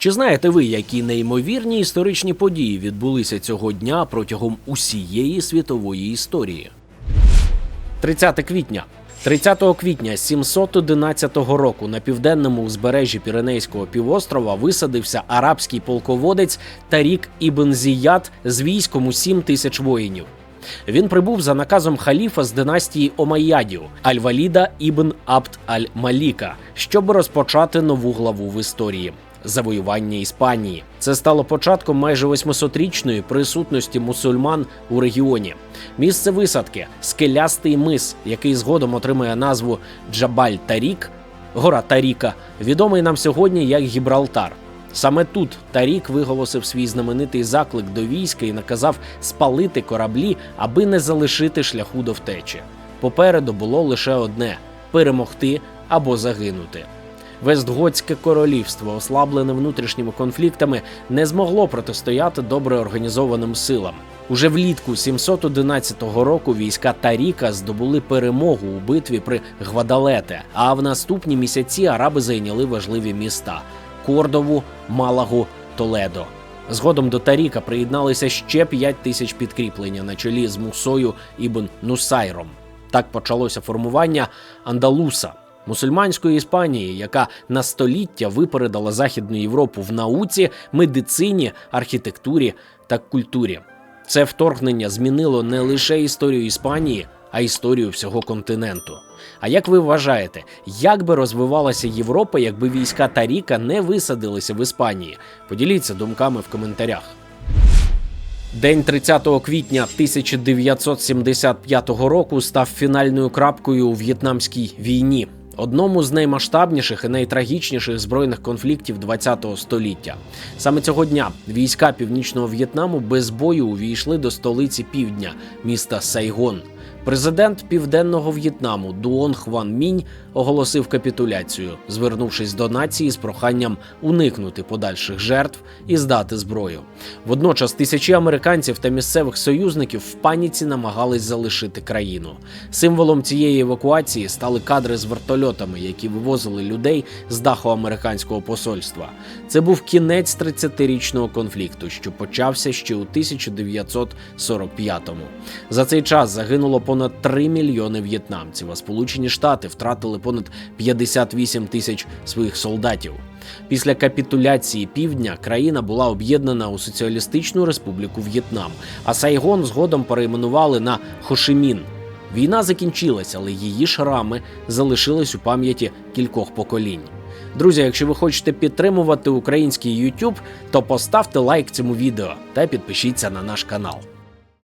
Чи знаєте ви, які неймовірні історичні події відбулися цього дня протягом усієї світової історії? 30 квітня. 30 квітня 711 року на південному узбережжі Піренейського півострова висадився арабський полководець Тарік Ібн Зіяд з військом у 7 тисяч воїнів. Він прибув за наказом халіфа з династії Омайядів Аль-Валіда ібн Абд Аль-Маліка, щоб розпочати нову главу в історії. Завоювання Іспанії це стало початком майже 800-річної присутності мусульман у регіоні. Місце висадки скелястий мис, який згодом отримає назву Джабаль Тарік, гора Таріка, відомий нам сьогодні як Гібралтар. Саме тут Тарік виголосив свій знаменитий заклик до війська і наказав спалити кораблі, аби не залишити шляху до втечі. Попереду було лише одне перемогти або загинути. Вестготське королівство, ослаблене внутрішніми конфліктами, не змогло протистояти добре організованим силам. Уже влітку 711 року війська Таріка здобули перемогу у битві при Гвадалете. А в наступні місяці араби зайняли важливі міста Кордову, Малагу, Толедо. Згодом до Таріка приєдналися ще 5 тисяч підкріплення на чолі з Мусою ібн Нусайром. Так почалося формування Андалуса, мусульманської Іспанії, яка на століття випередила Західну Європу в науці, медицині, архітектурі та культурі. Це вторгнення змінило не лише історію Іспанії, а історію всього континенту. А як ви вважаєте, як би розвивалася Європа, якби війська Таріка не висадилися в Іспанії? Поділіться думками в коментарях. День 30 квітня 1975 року став фінальною крапкою у в'єтнамській війні, одному з наймасштабніших і найтрагічніших збройних конфліктів ХХ століття. Саме цього дня війська північного В'єтнаму без бою увійшли до столиці півдня міста Сайгон. Президент Південного В'єтнаму Дуон Хван Мінь оголосив капітуляцію, звернувшись до нації з проханням уникнути подальших жертв і здати зброю. Водночас тисячі американців та місцевих союзників в паніці намагались залишити країну. Символом цієї евакуації стали кадри з вертольотами, які вивозили людей з даху американського посольства. Це був кінець 30-річного конфлікту, що почався ще у 1945-му. За цей час загинуло понад 3 мільйони в'єтнамців, а Сполучені Штати втратили понад 58 тисяч своїх солдатів. Після капітуляції півдня країна була об'єднана у Соціалістичну Республіку В'єтнам, а Сайгон згодом перейменували на Хошимін. Війна закінчилася, але її шрами залишились у пам'яті кількох поколінь. Друзі, якщо ви хочете підтримувати український YouTube, то поставте лайк цьому відео та підпишіться на наш канал.